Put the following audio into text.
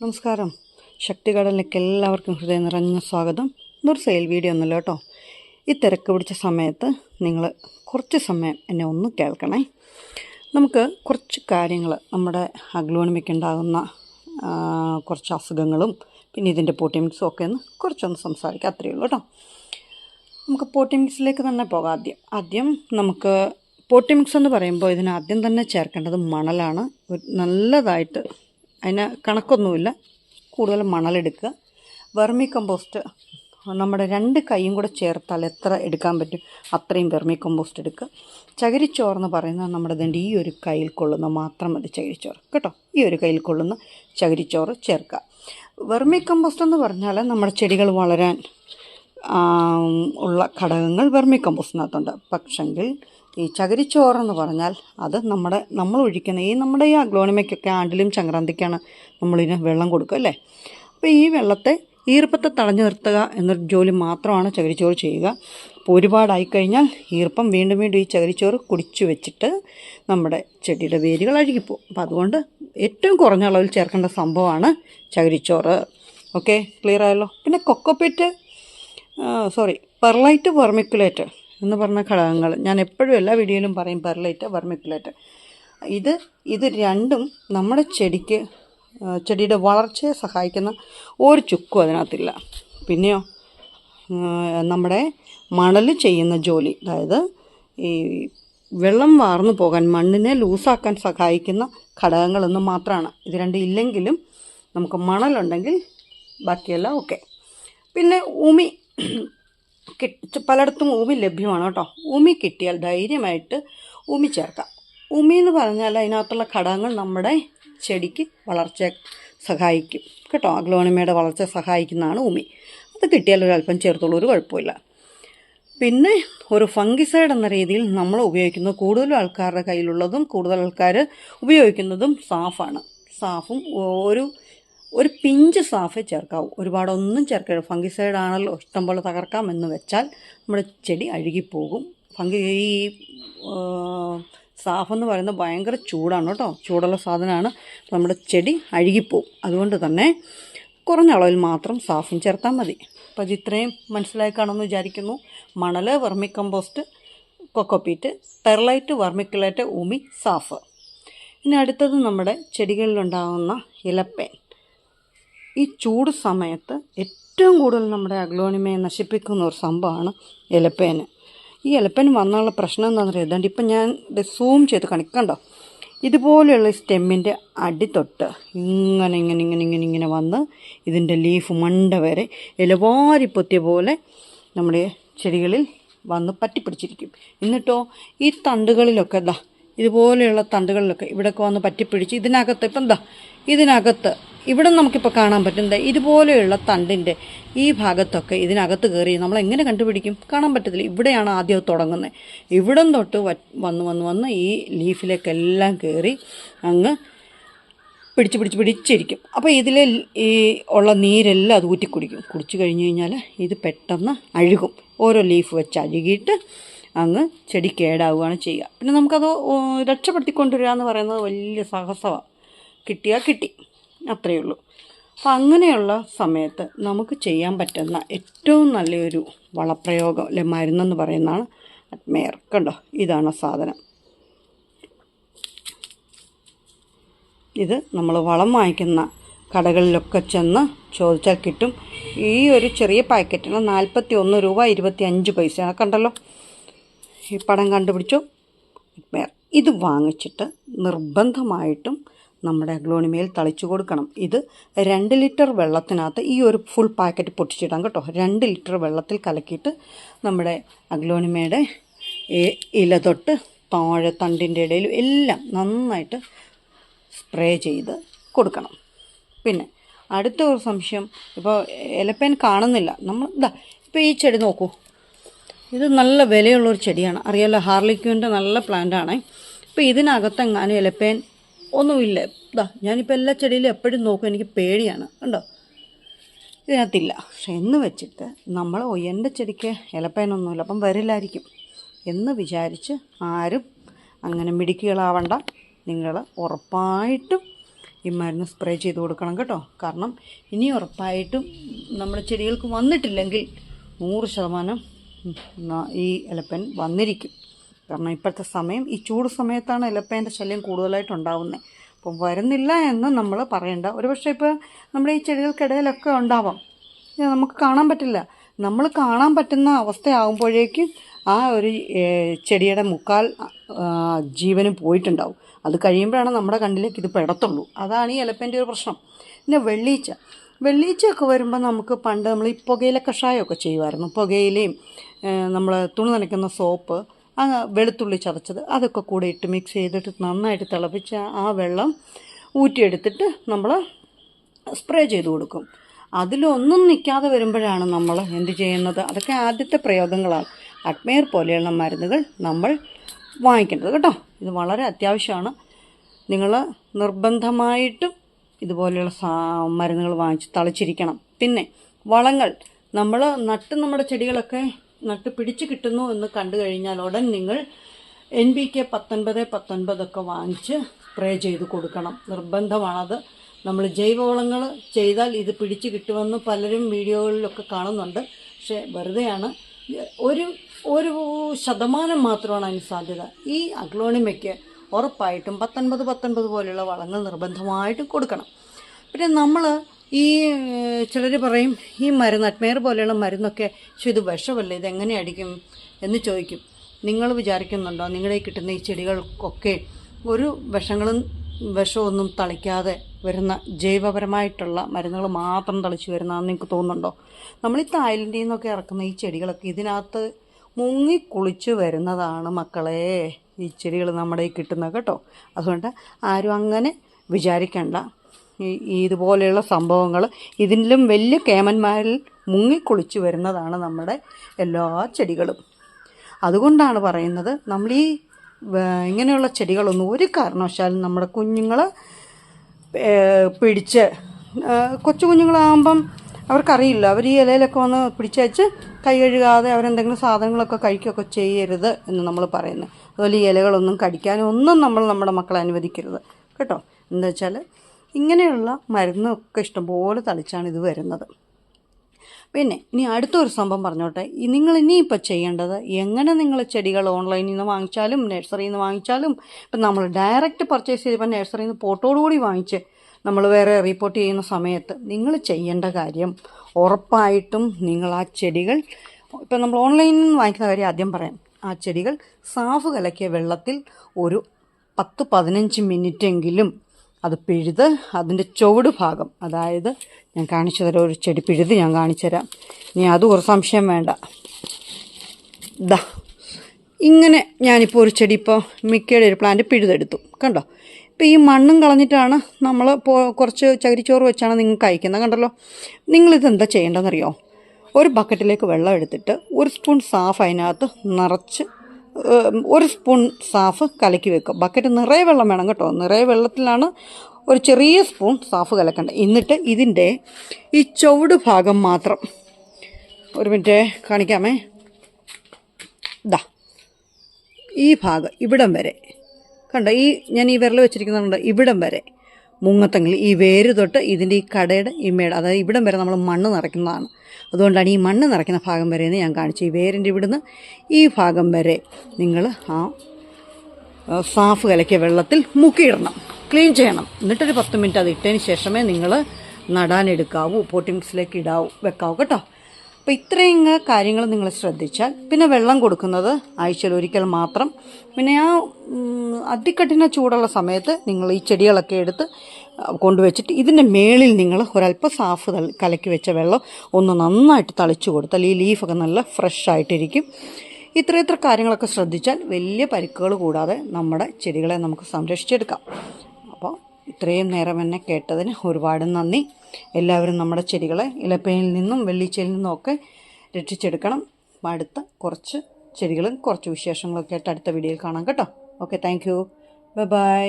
നമസ്കാരം. ശക്തികടലിലേക്ക് എല്ലാവർക്കും ഹൃദയം നിറഞ്ഞ സ്വാഗതം. ഇതൊരു സെയിൽ വീഡിയോ ഒന്നുമല്ല കേട്ടോ. ഈ തിരക്ക് പിടിച്ച സമയത്ത് നിങ്ങൾ കുറച്ച് സമയം എന്നെ ഒന്ന് കേൾക്കണേ. നമുക്ക് കുറച്ച് കാര്യങ്ങൾ നമ്മുടെ അഗ്ലോണിമയ്ക്ക് ഉണ്ടാകുന്ന കുറച്ച് അസുഖങ്ങളും പിന്നെ ഇതിന്റെ പോട്ടിമിക്സും ഒക്കെ ഒന്ന് കുറച്ചൊന്ന് സംസാരിക്കാം. അത്രയേ ഉള്ളൂ കേട്ടോ. നമുക്ക് പോട്ടിമിക്സിലേക്ക് തന്നെ പോകാം ആദ്യം. ആദ്യം നമുക്ക് പോട്ടിമിക്സ് എന്ന് പറയുമ്പോൾ ഇതിനാദ്യം തന്നെ ചേർക്കേണ്ടത് മണലാണ്. നല്ലതായിട്ട് അതിന് കണക്കൊന്നുമില്ല. കൂടുതൽ മണലെടുക്കുക. വെർമി കമ്പോസ്റ്റ് നമ്മുടെ രണ്ട് കൈയും കൂടെ ചേർത്താൽ എത്ര എടുക്കാൻ പറ്റും? അത്രയും വെർമി കമ്പോസ്റ്റ് എടുക്കുക. ചകിരിച്ചോറെന്ന് പറയുന്നത് നമ്മുടെ ഇതിന്റെ ഈ ഒരു കയ്യിൽ കൊള്ളുന്ന മാത്രം മതി ചകിരിച്ചോറ്. കേട്ടോ? ഈ ഒരു കയ്യിൽ കൊള്ളുന്ന ചകിരിച്ചോറ് ചേർക്കുക. വെർമി കമ്പോസ്റ്റ് എന്ന് പറഞ്ഞാൽ നമ്മുടെ ചെടികൾ വളരാൻ ഉള്ള ഘടകങ്ങൾ വെർമി കമ്പോസ്റ്റിനകത്തുണ്ട്. പക്ഷെങ്കിൽ ഈ ചകിരിച്ചോറെന്ന് പറഞ്ഞാൽ അത് നമ്മുടെ നമ്മൾ ഒഴിക്കുന്ന ഈ നമ്മുടെ ഈ അഗ്ലോണിമയ്ക്കൊക്കെ ആണ്ടിലും ചങ്ക്രാന്തിക്കാണ് നമ്മളിതിന് വെള്ളം കൊടുക്കുക അല്ലേ? അപ്പോൾ ഈ വെള്ളത്തെ ഈർപ്പത്തെ തടഞ്ഞു നിർത്തുക എന്നൊരു ജോലി മാത്രമാണ് ചകിരിച്ചോറ് ചെയ്യുക. അപ്പോൾ ഒരുപാടായി കഴിഞ്ഞാൽ ഈർപ്പം വീണ്ടും വീണ്ടും ഈ ചകിരിച്ചോറ് കുടിച്ചു വെച്ചിട്ട് നമ്മുടെ ചെടിയുടെ വേരുകൾ അഴുകിപ്പോവും അപ്പോൾ അതുകൊണ്ട് ഏറ്റവും കുറഞ്ഞ അളവിൽ ചേർക്കേണ്ട സംഭവമാണ് ചകിരിച്ചോറ്. ഓക്കെ? ക്ലിയർ ആയല്ലോ? പിന്നെ കൊക്കോപ്പിറ്റ് സോറി പെർലൈറ്റ് വെർമിക്കുലേറ്റ് എന്ന് പറഞ്ഞ ഘടകങ്ങൾ. ഞാൻ എപ്പോഴും എല്ലാ വീഡിയോയിലും പറയും പെർലൈറ്റ് വെർമിക്കുലേറ്റ് ഇത് ഇത് രണ്ടും നമ്മുടെ ചെടിക്ക് ചെടിയുടെ വളർച്ചയെ സഹായിക്കുന്ന ഒരു ചുക്കും അതിനകത്തില്ല. പിന്നെയോ നമ്മുടെ മണൽ ചെയ്യുന്ന ജോലി. അതായത് ഈ വെള്ളം വാർന്നു പോകാൻ മണ്ണിനെ ലൂസാക്കാൻ സഹായിക്കുന്ന ഘടകങ്ങളൊന്നും മാത്രമാണ്. ഇത് രണ്ടും ഇല്ലെങ്കിലും നമുക്ക് മണലുണ്ടെങ്കിൽ ബാക്കിയെല്ലാം ഓക്കെ. പിന്നെ ഉമി പലയിടത്തും ഉമി ലഭ്യമാണ് കേട്ടോ. ഉമി കിട്ടിയാൽ ധൈര്യമായിട്ട് ഉമി ചേർക്കാം. ഉമി എന്ന് പറഞ്ഞാൽ അതിനകത്തുള്ള ഘടകങ്ങൾ നമ്മുടെ ചെടിക്ക് വളർച്ചയെ സഹായിക്കും. കേട്ടോ അഗ്ലോണിമയുടെ വളർച്ച സഹായിക്കുന്നതാണ് ഉമി അത് കിട്ടിയാൽ ഒരല്പം ചേർത്തുള്ളൂ ഒരു കുഴപ്പമില്ല. പിന്നെ ഒരു ഫംഗിസൈഡ് എന്ന രീതിയിൽ നമ്മൾ ഉപയോഗിക്കുന്നത് കൂടുതൽ ആൾക്കാരുടെ കയ്യിലുള്ളതും കൂടുതൽ ആൾക്കാർ ഉപയോഗിക്കുന്നതും സാഫാണ്. സാഫും ഒരു ഒരു പിഞ്ച് സാഫേ ചേർക്കാവൂ. ഒരുപാടൊന്നും ചേർക്കരുത്. ഫംഗിസൈഡ് ആണല്ലോ ഇഷ്ടംപോലെ തകർക്കാം എന്ന് വെച്ചാൽ നമ്മുടെ ചെടി അഴുകിപ്പോകും. ഫംഗി ഈ സാഫ് എന്ന് പറയുന്നത് ഭയങ്കര ചൂടാണ് കേട്ടോ. ചൂടുള്ള സാധനമാണ്. നമ്മുടെ ചെടി അഴുകിപ്പോവും അതുകൊണ്ട് തന്നെ കുറഞ്ഞ അളവിൽ മാത്രം സാഫും ചേർത്താൽ മതി. അപ്പോൾ ഇത് ഇത്രയും മനസ്സിലായി കാണുമെന്ന് വിചാരിക്കുന്നു. മണൽ vermi compost cocopeat perlite vermiculite ഉമി സാഫ്. ഇനി അടുത്തത് നമ്മുടെ ചെടികളിലുണ്ടാകുന്ന ഇലപ്പേൻ. ഈ ചൂട് സമയത്ത് ഏറ്റവും കൂടുതൽ നമ്മുടെ അഗ്ലോണിമയെ നശിപ്പിക്കുന്ന ഒരു സംഭവമാണ് എലപ്പേന്. ഈ എലപ്പേന് വന്നുള്ള പ്രശ്നം എന്താണെന്ന് അറിയാം? ഇപ്പം ഞാൻ സൂം ചെയ്ത് കണിക്കണ്ടോ ഇതുപോലെയുള്ള സ്റ്റെമ്മിന്റെ അടി തൊട്ട് ഇങ്ങനെ ഇങ്ങനെ ഇങ്ങനെ ഇങ്ങനെ ഇങ്ങനെ വന്ന് ഇതിന്റെ ലീഫ് മണ്ട വരെ ഇലവാരി പൊത്തിയ പോലെ നമ്മുടെ ചെടികളിൽ വന്ന് പറ്റിപ്പിടിച്ചിരിക്കും. എന്നിട്ടോ ഈ തണ്ടുകളിലൊക്കെ എന്താ ഇതുപോലെയുള്ള തണ്ടുകളിലൊക്കെ ഇവിടെയൊക്കെ വന്ന് പറ്റിപ്പിടിച്ച് ഇതിനകത്ത് ഇപ്പം എന്താ ഇതിനകത്ത് ഇവിടെ നമുക്കിപ്പോൾ കാണാൻ പറ്റും. ദേ ഇതുപോലെയുള്ള തണ്ടിന്റെ ഈ ഭാഗത്തൊക്കെ ഇതിനകത്ത് കയറി നമ്മൾ എങ്ങനെ കണ്ടുപിടിക്കും? കാണാൻ പറ്റത്തില്ല. ഇവിടെയാണ് ആദ്യം തുടങ്ങുന്നത്. ഇവിടം തൊട്ട് വന്ന് വന്ന് വന്ന് ഈ ലീഫിലേക്കെല്ലാം കയറി അങ്ങ് പിടിച്ച് പിടിച്ച് പിടിച്ചിരിക്കും. അപ്പോൾ ഇതിലെ ഈ ഉള്ള നീരെല്ലാം അത് ഊറ്റി കുടിക്കും കുടിച്ചു കഴിഞ്ഞ് കഴിഞ്ഞാൽ ഇത് പെട്ടെന്ന് അഴുകും. ഓരോ ലീഫ് വെച്ച് അഴുകിയിട്ട് അങ്ങ് ചെടി കേടാവുകയാണ് ചെയ്യുക. പിന്നെ നമുക്കത് രക്ഷപ്പെടുത്തിക്കൊണ്ടുവരിക എന്ന് പറയുന്നത് വലിയ സാഹസമാണ് കിട്ടിയാൽ കിട്ടി. അത്രയേ ഉള്ളൂ. അപ്പം അങ്ങനെയുള്ള സമയത്ത് നമുക്ക് ചെയ്യാൻ പറ്റുന്ന ഏറ്റവും നല്ലൊരു വളപ്രയോഗം അല്ലെ മരുന്നെന്ന് പറയുന്നതാണ് അറ്റ്മെയർ കണ്ടോ? ഇതാണ് സാധനം. ഇത് നമ്മൾ വളം വാങ്ങിക്കുന്ന കടകളിലൊക്കെ ചെന്ന് ചോദിച്ചാൽ കിട്ടും. ഈ ഒരു ചെറിയ പാക്കറ്റിന് നാൽപ്പത്തി ഒന്ന് രൂപ ഇരുപത്തി അഞ്ച് പൈസ കണ്ടല്ലോ? ഈ പടം കണ്ടുപിടിച്ചു. ഇത് വാങ്ങിച്ചിട്ട് നിർബന്ധമായിട്ടും നമ്മുടെ അഗ്ലോണിമയിൽ തളിച്ചു കൊടുക്കണം. ഇത് രണ്ട് ലിറ്റർ വെള്ളത്തിനകത്ത് ഈ ഒരു ഫുൾ പാക്കറ്റ് പൊട്ടിച്ചിടാം കേട്ടോ. രണ്ട് ലിറ്റർ വെള്ളത്തിൽ കലക്കിയിട്ട് നമ്മുടെ അഗ്ലോണിമയുടെ ഇല തൊട്ട് താഴെ തണ്ടിന്റെ ഇടയിലും എല്ലാം നന്നായിട്ട് സ്പ്രേ ചെയ്ത് കൊടുക്കണം. പിന്നെ അടുത്ത ഒരു സംശയം. ഇപ്പോൾ എലപ്പേൻ കാണുന്നില്ല. നമ്മൾ ഇതാ ഇപ്പോൾ ഈ ചെടി നോക്കൂ. ഇത് നല്ല വിലയുള്ളൊരു ചെടിയാണ്. അറിയാലോ ഹാർലിക്യൂന്റെ നല്ല പ്ലാന്റാണ് ഇപ്പോൾ ഇതിനകത്തെങ്ങാനും ഇലപ്പേൻ ഒന്നുമില്ല. ഇതാ ഞാനിപ്പോൾ എല്ലാ ചെടിയിലും എപ്പോഴും നോക്കും എനിക്ക് പേടിയാണ്. കണ്ടോ? ഇതിനകത്തില്ല. പക്ഷെ എന്ന് വെച്ചിട്ട് നമ്മൾ എന്റെ ചെടിക്ക് ഇലപ്പേനൊന്നുമില്ല അപ്പം വരില്ലായിരിക്കും. എന്ന് വിചാരിച്ച് ആരും അങ്ങനെ മിടുക്കികളാവണ്ട. നിങ്ങൾ ഉറപ്പായിട്ടും ഈ മരുന്ന് സ്പ്രേ ചെയ്ത് കൊടുക്കണം കേട്ടോ. കാരണം ഇനി ഉറപ്പായിട്ടും നമ്മുടെ ചെടികൾക്ക് വന്നിട്ടില്ലെങ്കിൽ നൂറ് ശതമാനം ഈ എലപ്പൻ വന്നിരിക്കും. കാരണം ഇപ്പോഴത്തെ സമയം ഈ ചൂട് സമയത്താണ് എലപ്പേന്റെ ശല്യം കൂടുതലായിട്ട് ഉണ്ടാവുന്നത് അപ്പോൾ വരുന്നില്ല എന്ന് നമ്മൾ പറയണ്ട. ഒരുപക്ഷെ ഇപ്പോൾ നമ്മുടെ ഈ ചെടികൾക്കിടയിലൊക്കെ ഉണ്ടാവാം. നമുക്ക് കാണാൻ പറ്റില്ല. നമ്മൾ കാണാൻ പറ്റുന്ന അവസ്ഥയാകുമ്പോഴേക്കും ആ ഒരു ചെടിയുടെ മുക്കാൽ ജീവനും പോയിട്ടുണ്ടാവും. അത് കഴിയുമ്പോഴാണ് നമ്മുടെ കണ്ണിലേക്ക് ഇത് പെടത്തുള്ളൂ. അതാണ് ഈ എലപ്പന്റെ ഒരു പ്രശ്നം. പിന്നെ വെള്ളീച്ച. വെള്ളീച്ചയൊക്കെ വരുമ്പോൾ നമുക്ക് പണ്ട് നമ്മൾ ഈ പുകയില കഷായമൊക്കെ ചെയ്യുമായിരുന്നു പുകയിലയും നമ്മൾ തുണി നനയ്ക്കുന്ന സോപ്പ് വെളുത്തുള്ളി ചതച്ചത് അതൊക്കെ കൂടെ ഇട്ട് മിക്സ് ചെയ്തിട്ട് നന്നായിട്ട് തിളപ്പിച്ച് ആ വെള്ളം ഊറ്റിയെടുത്തിട്ട് നമ്മൾ സ്പ്രേ ചെയ്ത് കൊടുക്കും. അതിലൊന്നും നിൽക്കാതെ വരുമ്പോഴാണ് നമ്മൾ എന്ത് ചെയ്യുന്നത്? അതൊക്കെ ആദ്യത്തെ പ്രയോഗങ്ങളാണ്. അഡ്മയർ പോലെയുള്ള മരുന്നുകൾ നമ്മൾ വാങ്ങിക്കേണ്ടത്. കേട്ടോ? ഇത് വളരെ അത്യാവശ്യമാണ്. നിങ്ങൾ നിർബന്ധമായിട്ടും ഇതുപോലെയുള്ള മരുന്നുകൾ വാങ്ങിച്ച് തളിച്ചിരിക്കണം. പിന്നെ വളങ്ങൾ. നമ്മൾ നട്ട് നമ്മുടെ ചെടികളൊക്കെ നട്ട് പിടിച്ച് കിട്ടുന്നു എന്ന് കണ്ടു കഴിഞ്ഞാൽ ഉടൻ നിങ്ങൾ എൻ ബി കെ പത്തൊൻപത് പത്തൊൻപതൊക്കെ വാങ്ങിച്ച് സ്പ്രേ ചെയ്ത് കൊടുക്കണം. നിർബന്ധമാണത് നമ്മൾ ജൈവവളങ്ങൾ ചെയ്താൽ ഇത് പിടിച്ച് കിട്ടുമെന്ന് പലരും വീഡിയോകളിലൊക്കെ കാണുന്നുണ്ട്. പക്ഷേ വെറുതെയാണ്. ഒരു ഒരു ശതമാനം മാത്രമാണ് അതിന് സാധ്യത. ഈ അഗ്ലോണിമയ്ക്ക് ഉറപ്പായിട്ടും പത്തൊൻപത് പത്തൊൻപത് പോലെയുള്ള വളങ്ങൾ നിർബന്ധമായിട്ടും കൊടുക്കണം. പിന്നെ നമ്മൾ ഈ ചിലർ പറയും ഈ മരുന്ന് അറ്റ്മയർ പോലെയുള്ള മരുന്നൊക്കെ പക്ഷെ ഇത് വിഷമല്ല ഇതെങ്ങനെ അടിക്കും എന്ന് ചോദിക്കും. നിങ്ങൾ വിചാരിക്കുന്നുണ്ടോ നിങ്ങളെ കിട്ടുന്ന ഈ ചെടികൾക്കൊക്കെ ഒരു വിഷങ്ങളും വിഷമൊന്നും തളിക്കാതെ വരുന്ന ജൈവപരമായിട്ടുള്ള മരുന്നുകൾ മാത്രം തളിച്ചു വരുന്നതെന്ന് നിങ്ങൾക്ക് തോന്നുന്നുണ്ടോ? നമ്മൾ ഈ തായ്ലൻഡിൽ നിന്നൊക്കെ ഇറക്കുന്ന ഈ ചെടികളൊക്കെ ഇതിനകത്ത് മുങ്ങിക്കുളിച്ച് വരുന്നതാണ് മക്കളെ. ഈ ചെടികൾ നമ്മുടെ ഈ കിട്ടുന്ന കേട്ടോ. അതുകൊണ്ട് ആരും അങ്ങനെ വിചാരിക്കണ്ട. ഈ ഇതുപോലെയുള്ള സംഭവങ്ങൾ ഇതിലും വലിയ കേമന്മാരിൽ മുങ്ങിക്കുളിച്ച് വരുന്നതാണ് നമ്മുടെ എല്ലാ ചെടികളും. അതുകൊണ്ടാണ് പറയുന്നത് നമ്മൾ ഈ ഇങ്ങനെയുള്ള ചെടികളൊന്നും ഒരു കാരണവശാലും നമ്മുടെ കുഞ്ഞുങ്ങൾ പിടിച്ച് കൊച്ചു കുഞ്ഞുങ്ങളാകുമ്പം അവർക്കറിയില്ല. അവർ ഈ ഇലയിലൊക്കെ വന്ന് പിടിച്ചയച്ച് കൈ കഴുകാതെ അവരെന്തെങ്കിലും സാധനങ്ങളൊക്കെ കഴിക്കുകയൊക്കെ ചെയ്യരുത് എന്ന് നമ്മൾ പറയുന്നത്. അതുപോലെ ഇലകളൊന്നും കടിക്കാനും ഒന്നും നമ്മൾ നമ്മുടെ മക്കളെ അനുവദിക്കരുത്. കേട്ടോ? എന്താ വെച്ചാൽ ഇങ്ങനെയുള്ള മരുന്നൊക്കെ ഇഷ്ടംപോലെ തളിച്ചാണ് ഇത് വരുന്നത്. പിന്നെ ഇനി അടുത്തൊരു സംഭവം പറഞ്ഞോട്ടെ. നിങ്ങൾ ഇനിയിപ്പോൾ ചെയ്യേണ്ടത് എങ്ങനെ നിങ്ങൾ ചെടികൾ ഓൺലൈനിൽ നിന്ന് വാങ്ങിച്ചാലും നഴ്സറിയിൽ നിന്ന് വാങ്ങിച്ചാലും ഇപ്പം നമ്മൾ ഡയറക്റ്റ് പർച്ചേസ് ചെയ്തപ്പോൾ നഴ്സറിയിൽ നിന്ന് പോട്ടോടുകൂടി വാങ്ങിച്ച് നമ്മൾ വേറെ റിപ്പോർട്ട് ചെയ്യുന്ന സമയത്ത് നിങ്ങൾ ചെയ്യേണ്ട കാര്യം ഉറപ്പായിട്ടും നിങ്ങൾ ആ ചെടികൾ ഇപ്പം നമ്മൾ ഓൺലൈനിൽ നിന്ന് വാങ്ങിക്കുന്ന കാര്യം ആദ്യം പറയാം. ആ ചെടികൾ സാഫ് കലക്കിയ വെള്ളത്തിൽ ഒരു പത്ത് പതിനഞ്ച് മിനിറ്റെങ്കിലും അത് പിഴുത് അതിന്റെ ചുവട് ഭാഗം അതായത് ഞാൻ കാണിച്ചു തരാം ഒരു ചെടി പിഴുത് ഞാൻ കാണിച്ചു തരാം. ഇനി അത് കുറച്ച് സംശയം വേണ്ട. ദാ ഇങ്ങനെ ഞാനിപ്പോൾ ഒരു ചെടി ഇപ്പോൾ മിക്കയുടെ ഒരു പ്ലാന്റ് പിഴുതെടുത്തു കണ്ടോ? ഇപ്പോൾ ഈ മണ്ണും കളഞ്ഞിട്ടാണ് നമ്മൾ കുറച്ച് ചകിരിച്ചോറ് വെച്ചാണ് നിങ്ങൾക്ക് അയക്കുന്നത് കണ്ടല്ലോ? നിങ്ങളിത് എന്താ ചെയ്യേണ്ടതെന്നറിയോ? ഒരു ബക്കറ്റിലേക്ക് വെള്ളം എടുത്തിട്ട് ഒരു സ്പൂൺ സാഫ് അതിനകത്ത് നിറച്ച് ഒരു സ്പൂൺ സാഫ് കലക്കി വെക്കുക. ബക്കറ്റ് നിറയെ വെള്ളം വേണം കേട്ടോ. നിറയെ വെള്ളത്തിലാണ് ഒരു ചെറിയ സ്പൂൺ സാഫ് കലക്കേണ്ടത്. എന്നിട്ട് ഇതിന്റെ ഈ ചുവട് ഭാഗം മാത്രം ഒരു മിനിറ്റ് കാണിക്കാമേ. ദാ ഈ ഭാഗം ഇവിടം വരെ. കണ്ടോ ഈ ഞാൻ ഈ വിരൽ വെച്ചിരിക്കുന്നുണ്ട് ഇവിടം വരെ. മുങ്ങത്തെങ്കിൽ ഈ വേര് തൊട്ട് ഇതിന്റെ ഈ കടയുടെ ഈ അതായത് ഇവിടം വരെ നമ്മൾ മണ്ണ് നിറയ്ക്കുന്നതാണ്. അതുകൊണ്ടാണ് ഈ മണ്ണ് നിറയ്ക്കുന്ന ഭാഗം വരെ ഞാൻ കാണിച്ചു. ഈ വേരിന്റെ ഇവിടുന്ന് ഈ ഭാഗം വരെ നിങ്ങൾ ആ സാഫ് കലക്കിയ വെള്ളത്തിൽ മുക്കിയിടണം ക്ലീൻ ചെയ്യണം. എന്നിട്ടൊരു പത്ത് മിനിറ്റ് അത് ഇട്ടതിന് ശേഷമേ നിങ്ങൾ നടാനെടുക്കാവൂ പോട്ടിംഗ് ഇടാവൂ വെക്കാവൂ കേട്ടോ. അപ്പോൾ ഇത്രയും കാര്യങ്ങൾ നിങ്ങൾ ശ്രദ്ധിച്ചാൽ പിന്നെ വെള്ളം കൊടുക്കുന്നത് ആഴ്ചയിൽ ഒരിക്കൽ മാത്രം. പിന്നെ ആ അതികഠിന ചൂടുള്ള സമയത്ത് നിങ്ങൾ ഈ ചെടികളൊക്കെ എടുത്ത് കൊണ്ടുവച്ചിട്ട് ഇതിന്റെ മേളിൽ നിങ്ങൾ ഒരല്പം സാഫ് കലക്കി വെച്ച വെള്ളം ഒന്ന് നന്നായിട്ട് തളിച്ചു കൊടുത്താൽ ഈ ലീഫൊക്കെ നല്ല ഫ്രഷ് ആയിട്ടിരിക്കും. ഇത്ര ഇത്ര കാര്യങ്ങളൊക്കെ ശ്രദ്ധിച്ചാൽ വലിയ പരിക്കുകൾ കൂടാതെ നമ്മുടെ ചെടികളെ നമുക്ക് സംരക്ഷിച്ചെടുക്കാം. ഇത്രയും നേരം എന്നെ കേട്ടതിന് ഒരുപാട് നന്ദി. എല്ലാവരും നമ്മുടെ ചെടികളെ ഇലപ്പയിൽ നിന്നും വെള്ളിച്ചയിൽ നിന്നും ഒക്കെ രക്ഷിച്ചെടുക്കണം. അടുത്ത കുറച്ച് ചെടികളും കുറച്ച് വിശേഷങ്ങളൊക്കെ ആയിട്ട് അടുത്ത വീഡിയോയിൽ കാണാം കേട്ടോ. Okay thank you by